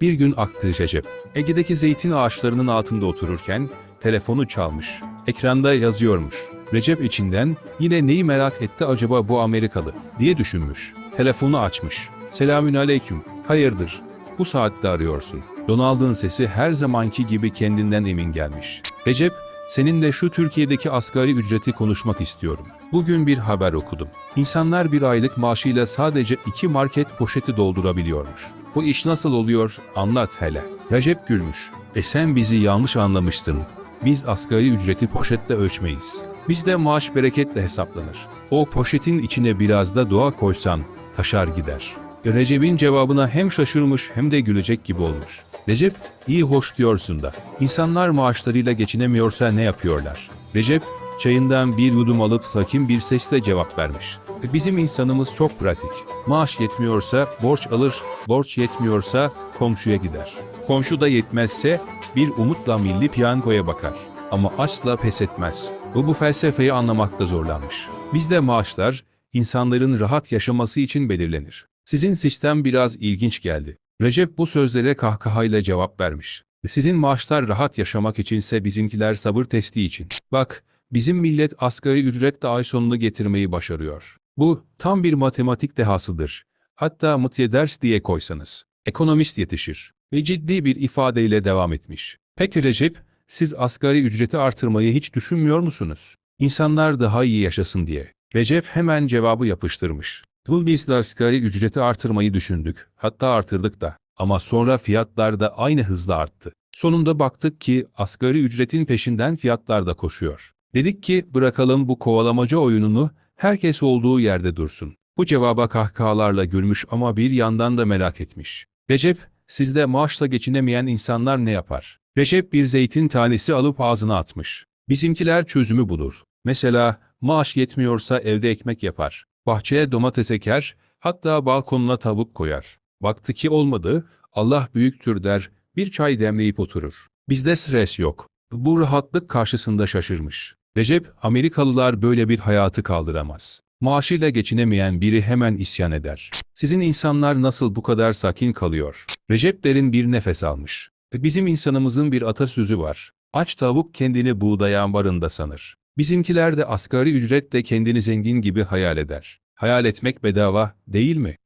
Bir gün aktı Recep. Ege'deki zeytin ağaçlarının altında otururken telefonu çalmış. Ekranda yazıyormuş. Recep içinden yine neyi merak etti acaba bu Amerikalı diye düşünmüş. Telefonu açmış. Selamün aleyküm. Hayırdır? Bu saatte arıyorsun. Donald'ın sesi her zamanki gibi kendinden emin gelmiş. Recep, seninle şu Türkiye'deki asgari ücreti konuşmak istiyorum. Bugün bir haber okudum. İnsanlar bir aylık maaşıyla sadece iki market poşeti doldurabiliyormuş. Bu iş nasıl oluyor? Anlat hele. Recep gülmüş. E sen bizi yanlış anlamışsın. Biz asgari ücreti poşetle ölçmeyiz. Bizde maaş bereketle hesaplanır. O poşetin içine biraz da dua koysan taşar gider. Recep'in cevabına hem şaşırmış hem de gülecek gibi olmuş. Recep, iyi hoş diyorsun da. İnsanlar maaşlarıyla geçinemiyorsa ne yapıyorlar? Recep, çayından bir yudum alıp sakin bir sesle cevap vermiş. Bizim insanımız çok pratik. Maaş yetmiyorsa borç alır, borç yetmiyorsa komşuya gider. Komşu da yetmezse bir umutla milli piyangoya bakar. Ama asla pes etmez. O bu felsefeyi anlamakta zorlanmış. Bizde maaşlar insanların rahat yaşaması için belirlenir. Sizin sistem biraz ilginç geldi. Recep bu sözlere kahkahayla cevap vermiş. Sizin maaşlar rahat yaşamak içinse bizimkiler sabır testi için. Bak, bizim millet asgari ücretle ay sonunu getirmeyi başarıyor. Bu tam bir matematik dehasıdır. Hatta mıtye ders diye koysanız. Ekonomist yetişir. Ve ciddi bir ifadeyle devam etmiş. Peki Recep, siz asgari ücreti artırmayı hiç düşünmüyor musunuz? İnsanlar daha iyi yaşasın diye. Recep hemen cevabı yapıştırmış. Biz de asgari ücreti artırmayı düşündük. Hatta artırdık da. Ama sonra fiyatlar da aynı hızla arttı. Sonunda baktık ki asgari ücretin peşinden fiyatlar da koşuyor. Dedik ki bırakalım bu kovalamaca oyununu, herkes olduğu yerde dursun. Bu cevaba kahkahalarla gülmüş ama bir yandan da merak etmiş. Recep, sizde maaşla geçinemeyen insanlar ne yapar? Recep bir zeytin tanesi alıp ağzına atmış. Bizimkiler çözümü bulur. Mesela maaş yetmiyorsa evde ekmek yapar. Bahçeye domates eker, hatta balkonuna tavuk koyar. Baktı ki olmadı, Allah büyüktür der, bir çay demleyip oturur. Bizde stres yok. Bu rahatlık karşısında şaşırmış. Recep, Amerikalılar böyle bir hayatı kaldıramaz. Maaşıyla geçinemeyen biri hemen isyan eder. Sizin insanlar nasıl bu kadar sakin kalıyor? Recep derin bir nefes almış. Bizim insanımızın bir atasözü var. Aç tavuk kendini buğday ambarında sanır. Bizimkiler de asgari ücretle kendini zengin gibi hayal eder. Hayal etmek bedava, değil mi?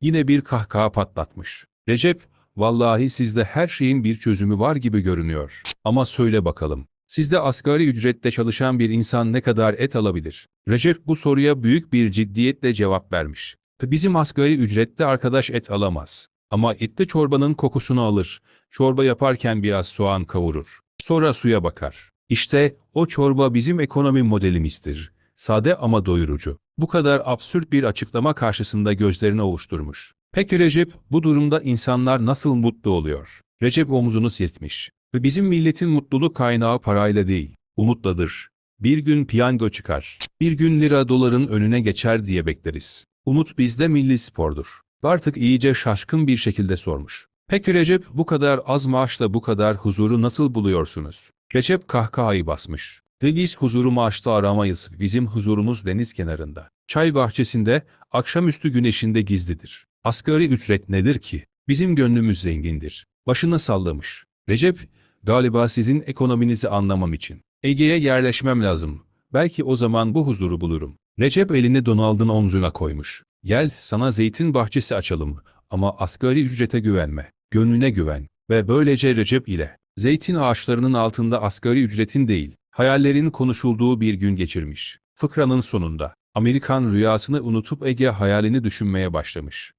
Yine bir kahkaha patlatmış. Recep, vallahi sizde her şeyin bir çözümü var gibi görünüyor. Ama söyle bakalım, sizde asgari ücretle çalışan bir insan ne kadar et alabilir? Recep bu soruya büyük bir ciddiyetle cevap vermiş. Bizim asgari ücretli arkadaş et alamaz. Ama etli çorbanın kokusunu alır. Çorba yaparken biraz soğan kavurur. Sonra suya bakar. İşte o çorba bizim ekonomi modelimizdir. Sade ama doyurucu. Bu kadar absürt bir açıklama karşısında gözlerini ovuşturmuş. Peki Recep, bu durumda insanlar nasıl mutlu oluyor? Recep omuzunu silkmiş. Ve bizim milletin mutluluk kaynağı parayla değil, umutladır. Bir gün piyango çıkar. Bir gün lira doların önüne geçer diye bekleriz. Umut bizde milli spordur. Artık iyice şaşkın bir şekilde sormuş. Peki Recep bu kadar az maaşla bu kadar huzuru nasıl buluyorsunuz? Recep kahkahayı basmış. De biz huzuru maaşta aramayız. Bizim huzurumuz deniz kenarında. Çay bahçesinde, akşamüstü güneşinde gizlidir. Asgari ücret nedir ki? Bizim gönlümüz zengindir. Başını sallamış. Recep, galiba sizin ekonominizi anlamam için. Ege'ye yerleşmem lazım. Belki o zaman bu huzuru bulurum. Recep elini Donald'ın omzuna koymuş. Gel sana zeytin bahçesi açalım ama asgari ücrete güvenme. Gönlüne güven. Ve böylece Recep ile zeytin ağaçlarının altında asgari ücretin değil, hayallerin konuşulduğu bir gün geçirmiş. Fıkranın sonunda Amerikan rüyasını unutup Ege hayalini düşünmeye başlamış.